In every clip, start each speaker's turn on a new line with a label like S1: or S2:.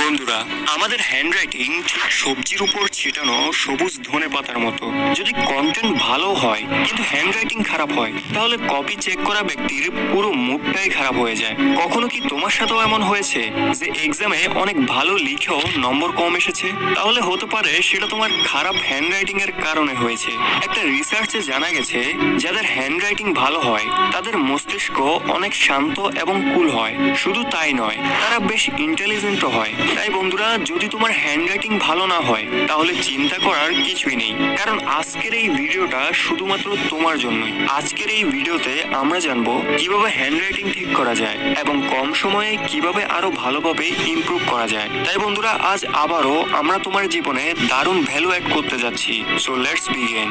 S1: বন্ধুরা, আমাদের হ্যান্ডরাইটিং ঠিক সবজির উপর ছিটানো সবুজ ধনে পাতার মতো। যদি কন্টেন্ট ভালো হয়, কিন্তু হ্যান্ডরাইটিং খারাপ হয়, তাহলে কপি চেক করা ব্যক্তির পুরো মুডটাই খারাপ হয়ে যায়। কখনো কি তোমার সাথেও এমন হয়েছে যে এক্সামে অনেক ভালো লিখেও নম্বর কম এসেছে? তাহলে হতে পারে সেটা তোমার খারাপ হ্যান্ডরাইটিং এর কারণে হয়েছে। একটা রিসার্চে জানা গেছে, যাদের হ্যান্ডরাইটিং ভালো হয়, তাদের মস্তিষ্ক অনেক শান্ত এবং কুল হয়। শুধু তাই নয়, তারা বেশ ইন্টেলিজেন্টও হয়। তাই বন্ধুরা, যদি তোমার হ্যান্ডরাইটিং ভালো না হয়, তাহলে চিন্তা করার কিছুই নেই। কারণ আজকের এই ভিডিওটা শুধুমাত্র তোমার জন্যই। আজকের এই ভিডিওতে আমরা জানব কীভাবে হ্যান্ডরাইটিং ঠিক করা যায় এবং কম সময়ে কীভাবে আরও ভালোভাবে ইমপ্রুভ করা যায়। তাই বন্ধুরা, আজ আবারও আমরা তোমার জীবনে দারুণ ভ্যালু অ্যাড করতে যাচ্ছি। সো লেটস বিগিন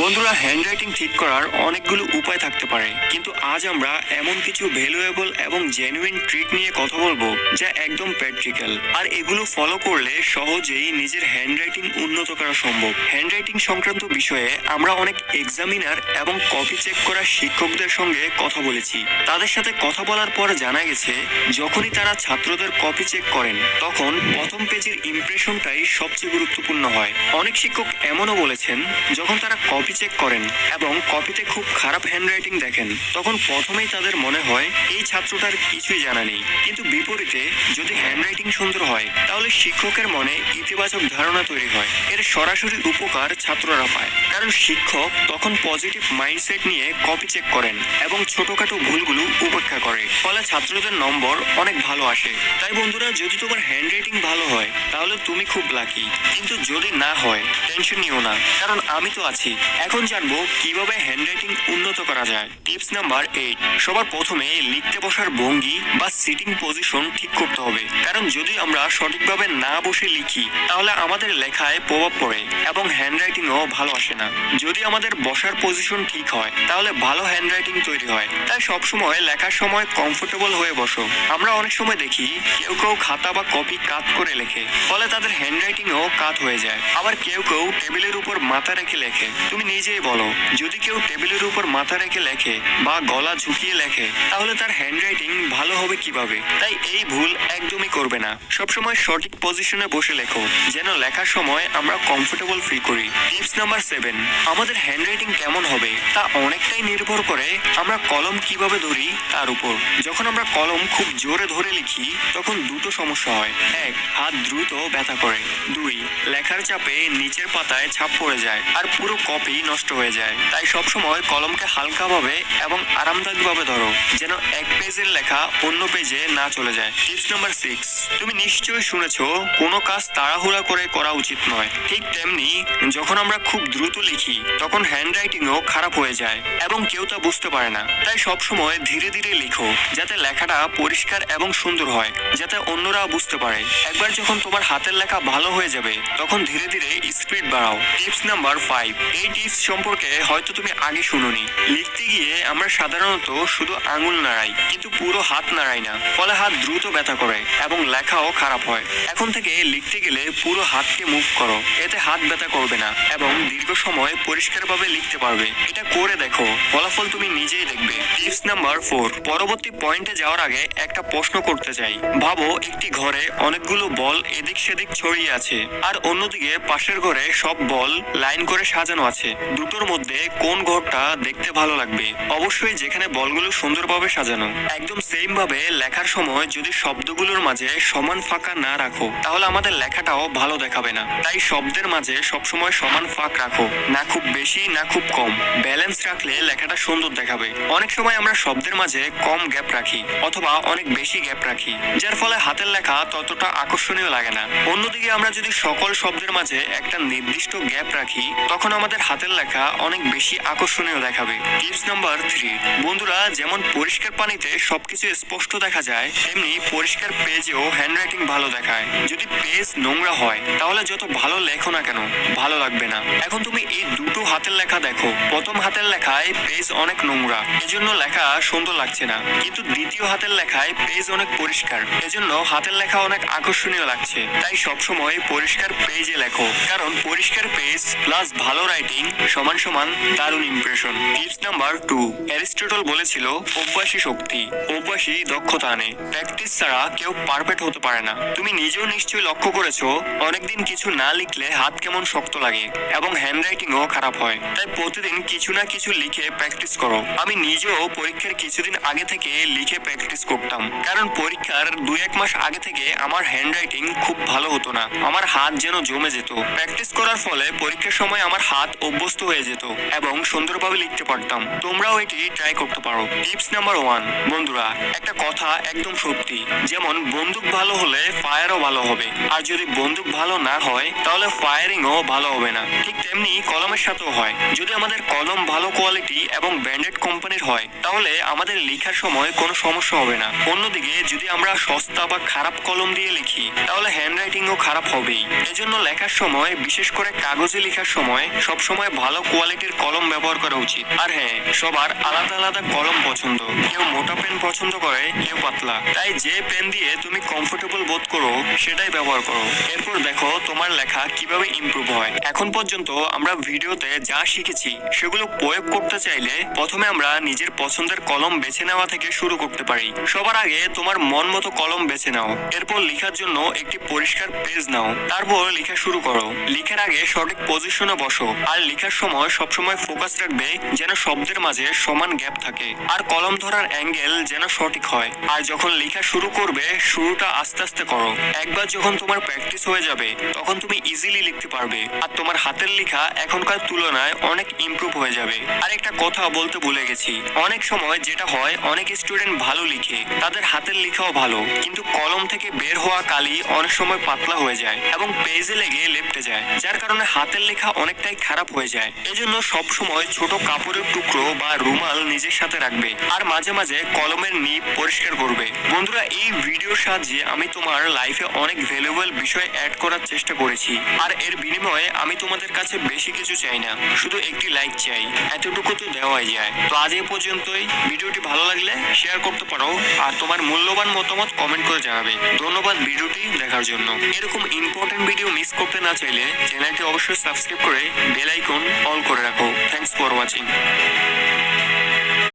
S1: বন্ধুরা হ্যান্ডরাইটিং ঠিক করার অনেকগুলো উপায় থাকতে পারে, কিন্তু আজ আমরা এমন কিছু ভ্যালুয়েবল এবং জেনুইন ট্রিক নিয়ে কথা বলব যা একদম প্র্যাকটিক্যাল আর এগুলো ফলো করলে সহজেই নিজের হ্যান্ডরাইটিং উন্নত করা সম্ভব। হ্যান্ডরাইটিং সংক্রান্ত বিষয়ে আমরা অনেক এক্সামিনার এবং কপি চেক করা শিক্ষকদের সঙ্গে কথা বলেছি। তাদের সাথে কথা বলার পর জানা গেছে, যখনই তারা ছাত্রদের কপি চেক করেন, তখন প্রথম পেজের ইমপ্রেশনটাই সবচেয়ে গুরুত্বপূর্ণ হয়। অনেক শিক্ষক এমনও বলেছেন, যখন তারা কপি চেক করেন এবং কপিতে খুব খারাপ হ্যান্ডরাইটিং দেখেন। তখন প্রথমেই তাদের মনে হয়, এই ছাত্রটার কিছুই জানা নেই। কিন্তু বিপরীতে, যদি হ্যান্ডরাইটিং সুন্দর হয়, তাহলে শিক্ষকের মনে ইতিবাচক ধারণা তৈরি হয়। এর সরাসরি উপকার ছাত্ররা পায়। কারণ শিক্ষক তখন পজিটিভ মাইন্ডসেট নিয়ে কপি চেক করেন এবং ছোটখাটো ভুলগুলো উপেক্ষা করে। ফলে ছাত্রদের নম্বর অনেক ভালো আসে। তাই বন্ধুরা, যদি তোমার হ্যান্ডরাইটিং ভালো হয়, তাহলে তুমি খুব লাকি কিন্তু যদি না হয় টেনশন নিও না, কারণ আমি তো আছি। এখন জানব কীভাবে হ্যান্ডরাইটিং উন্নত করা যায়। টিপস নাম্বার এইট সবার প্রথমে লিখতে বসার ভঙ্গি বা সিটিং পজিশন ঠিক করতে হবে। কারণ যদি আমরা সঠিকভাবে না বসে লিখি, তাহলে আমাদের লেখায় প্রভাব পড়ে এবং হ্যান্ডরাইটিংও ভালো আসে না। যদি আমাদের বসার পজিশন ঠিক হয়, তাহলে ভালো হ্যান্ডরাইটিং তৈরি হয়। তাই সবসময় লেখার সময় কমফোর্টেবল হয়ে বসো। আমরা অনেক সময় দেখি কেউ কেউ খাতা বা কপি কাত করে লেখে, ফলে তাদের হ্যান্ডরাইটিংও কাত হয়ে যায়। আবার কেউ কেউ টেবিলের উপর মাথা রেখে লেখে। তুমি নিজেই বলো, যদি কেউ টেবিলের উপর মাথা রেখে লেখে বা গলা ঝুঁকিয়ে লেখে, তাহলে তার হ্যান্ডরাইটিং ভালো হবে কীভাবে? তাই এই ভুল একদমই করবে না। সবসময় সঠিক পজিশনে বসে লেখো, যেন লেখার সময় আমরা কমফোর্টেবল ফিল করি। টিপস নাম্বার সেভেন আমাদের হ্যান্ডরাইটিং কেমন হবে তা অনেকটাই নির্ভর করে আমরা কলম কীভাবে ধরি তার উপর। যখন আমরা কলম খুব জোরে ধরে লিখি, তখন দুটো সমস্যা হয়। এক, হাত দ্রুত ব্যথা করে। দুই, লেখার চাপে নিচের পাতায় ছাপ পড়ে যায় আর পুরো কপি নষ্ট হয়ে যায়। তাই সবসময় কলমকে হালকাভাবে এবং আরামদায়কভাবে ধরো, যেন এক পেজের লেখা অন্য পেজে না চলে যায়। টিপস নাম্বার সিক্স তুমি নিশ্চয়ই শুনেছো, কোনো কাজ তাড়াহুড়া করে করা উচিত নয়। ঠিক তেমনি যখন আমরা খুব দ্রুত লিখি, তখন হ্যান্ডরাইটিংও খারাপ হয়ে যায় এবং কেউ তা বুঝতে পারে না। তাই সবসময় ধীরে ধীরে লিখো, যাতে লেখাটা পরিষ্কার এবং সুন্দর হয়, যাতে অন্যরা বুঝতে পারে। একবার যখন তোমার হাতের লেখা ভালো হয়ে যাবে, তখন ধীরে ধীরে স্পিড বাড়াও টিপস নাম্বার ফাইভ এই টিপস সম্পর্কে হয়তো তুমি আগে শুনোনি। লিখতে গিয়ে আমরা সাধারণত শুধু আঙুল নাড়াই, কিন্তু পুরো হাত নাড়াই না। ফলে হাত দ্রুত ব্যথা করে এবং লেখাও খারাপ হয়। এখন থেকে লিখতে গেলে পুরো হাতকে মুভ করো। এতে হাত ব্যথা করবে না এবং দীর্ঘ সময় পরিষ্কারভাবে লিখতে পারবে। এটা করে দেখো। ফলাফল তুমি নিজেই দেখবে। টিপস নাম্বার ফোর পরবর্তী পয়েন্টে যাওয়ার আগে একটা প্রশ্ন করতে চাই। ভাবো একটি ঘরে অনেকগুলো বল এদিক সেদিক ছড়িয়ে আছে, আর অন্যদিকে পাশের ঘরে সব বল লাইন করে সাজানো আছে। দুটোর মধ্যে কোন ঘরটা দেখতে ভালো লাগবে? অবশ্যই যেখানে বলগুলো সুন্দরভাবে সাজানো। একদম সেম ভাবে লেখার সময় যদি শব্দগুলোর মাঝে সমান ফাঁকা না রাখো, তাহলে আমাদের লেখাটাও ভালো দেখাবে না। তাই শব্দের মাঝে সবসময় সমান ফাঁক রাখো, না খুব বেশি, না খুব কম। ব্যালেন্স রাখলে লেখাটা সুন্দর দেখাবে। অনেক সময় আমরা শব্দের মাঝে কম গ্যাপ রাখি, অথবা অনেক বেশি গ্যাপ রাখি, যার ফলে হাতের লেখা ততটা আকর্ষণীয় লাগে না। অন্যদিকে আমরা যদি সকল শব্দের মাঝে একটা নির্দিষ্ট গ্যাপ রাখি, তখন আমাদের হাতের লেখা অনেক বেশি আকর্ষণীয় দেখাবে। টিপস নাম্বার থ্রি, বন্ধুরা যেমন পরিষ্কার পানিতে সবকিছু স্পষ্ট দেখা যায়, তেমনি পরিষ্কার পেজেও হ্যান্ডরাইটিং ভালো দেখায়। যদি পেজ নোংরা হয়, তাহলে যত ভালো লেখো না কেন, ভালো লাগবে না। এখন তুমি এই দুটো হাতের লেখা দেখো। প্রথম হাতের লেখায় পেজ অনেক নোংরা, এজন্য লেখা সুন্দর লাগছে না। কিন্তু দ্বিতীয় হাতের লেখায় পেজ অনেক পরিষ্কার, এজন্য হাতের লেখা অনেক আকর্ষণীয় লাগছে। তাই সবসময় পরিষ্কার পেজে লেখো, কারণ পরিষ্কার পেজ প্লাস ভালো রাইটিং সমান সমান দারুণ impression tips number two Aristotle বলেছিল, অভ্যাসী শক্তি, অভ্যাসী দক্ষতা আনে। প্র্যাকটিস ছাড়া কেউ পারফেক্ট হতে পারে না। তুমি নিজেও নিশ্চয়ই লক্ষ্য করেছ, অনেকদিন কিছু না লিখলে হাত কেমন শক্ত লাগে এবং হ্যান্ডরাইটিংও খারাপ হয়। তাই প্রতিদিন কিছু না কিছু লিখে প্র্যাকটিস করো। আমি নিজেও পরীক্ষার কিছুদিন আগে থেকে লিখে প্র্যাকটিস করতাম। কারণ পরীক্ষার দুই এক মাস আগে থেকে আমার হ্যান্ড রাইটিং খুব ভালো হতো না। আমার হাত যেন জমে যেত। প্র্যাকটিস করার ফলে পরীক্ষার সময় আমার হাত অভ্যস্ত হয়ে যেত এবং সুন্দরভাবে লিখতে পারতাম। তোমরাও এটি ট্রাই করতে পারো। টিপস নাম্বার ওয়ান বন্ধুরা, একটা কথা একদম সত্যি। যেমন, বন্দুক ভালো হলে ফায়ারও ভালো হবে। আর যদি বন্দুক ভালো না হয়, তাহলে ফায়ারিংও ভালো হবে না। ঠিক তেমনি কলমের সাথেও হয়। যদি আমাদের কলম ভালো কোয়ালিটি এবং ব্র্যান্ডেড কোম্পানির হয়, তাহলে আমাদের লেখার সময় কোনো সমস্যা হবে না। অন্যদিকে, যদি আমরা সস্তা বা খারাপ কলম দিয়ে লিখি, তাহলে হ্যান্ডরাইটিংও খারাপ হবেই। এজন্য লেখার সময় বিশেষ করে কাগজে লেখার সময় সবসময় ভালো কোয়ালিটির কলম ব্যবহার করা উচিত। আর হ্যাঁ সবার আলাদা আলাদা কলম পছন্দ। কেউ মোটা পেন পছন্দ করে, কেউ পাতলা। তাই যে পেন দিয়ে তুমি কমফোর্টেবল বোধ করো, সেটাই ব্যবহার করো। এরপর দেখো তোমার লেখা কীভাবে ইমপ্রুভ হয়। এখন পর্যন্ত আমরা ভিডিওতে যা শিখেছি, সেগুলো প্রয়োগ করতে চাইলে প্রথমে আমরা নিজের পছন্দের কলম বেছে নেওয়া থেকে শুরু করতে পারি। সবার আগে তোমার মন মতো কলম বেছে নাও। এরপর লেখার জন্য একটি পরিষ্কার পেজ নাও। তারপর লেখা শুরু করো। লেখার আগে সঠিক পজিশনে বসো। আর লেখার সময় সবসময় ফোকাস রাখবে যেন শব্দের মাঝে সমান গ্যাপ থাকে। আর কলম ধরার অ্যাঙ্গেল যেন সঠিক হয়। আর যখন লেখা শুরু করবে, শুরুটা আস্তে আস্তে করো। একবার যখন তোমার প্র্যাকটিস হয়ে যাবে, তখন তুমি ইজিলি লিখতে পারবে। আর তোমার হাতের লেখা এখনকার তুলনায় অনেক ইমপ্রুভ হয়ে যাবে। আর একটা কথা বলতে ভুলে গেছি। অনেক সময় যেটা হয়, অনেক স্টুডেন্ট ভালো লিখে। তাদের হাতের লেখাও ভালো। কিন্তু কলম থেকে বের হওয়া কালি অনেক সময় পাতলা হয়ে যায় এবং পেজে লেগে লেপটে যায়। যার কারণে হাতের লেখা অনেকটাই খারাপ হয়ে যায়। এজন্য সব সময় ছোট কাপড়ের টুকরো বা রুমাল নিজের সাথে রাখবে আর মাঝে মাঝে কলমের নিপ পরিষ্কার করবে। বন্ধুরা, এই ভিডিওর সাহায্যে আমি তোমার লাইফে অনেক ভ্যালুয়েবল বিষয় অ্যাড করার চেষ্টা করেছি। আর এর বিনিময়ে আমি তোমাদের কাছে বেশি কিছু চাই না, শুধু একটি লাইক চাই। এতটুকু তো দেওয়াই যায়। তো আজ এই পর্যন্তই। ভিডিওটি ভালো লাগলে শেয়ার করতে পারো আর তোমার মূল্যবান মতামত কমেন্ট করে জানাবে। ধন্যবাদ ভিডিওটি দেখার জন্য। এরকম ইম্পর্টেন্ট ভিডিও মিস করতে না চাইলে চ্যানেলটি অবশ্যই সাবস্ক্রাইব করে বেল আইকন অল করে রাখো। Thanks for watching